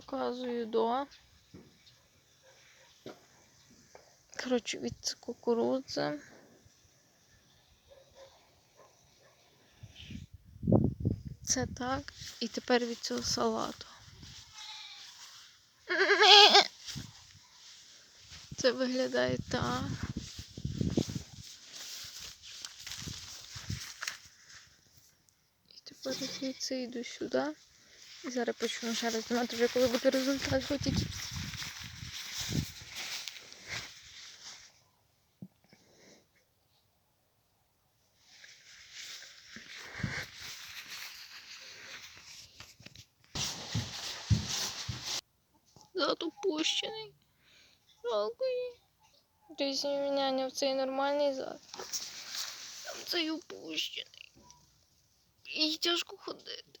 показую до. Коротше, від кукурудзи. Це так. І тепер від цього салату. Це виглядає так. І тепер звідси йду сюди. Зараз почну ще раз знімати вже коли буде результат упущений. Жалко її. Тобто міняння в цей нормальний зад. Там цей упущений. Їй тяжко ходити.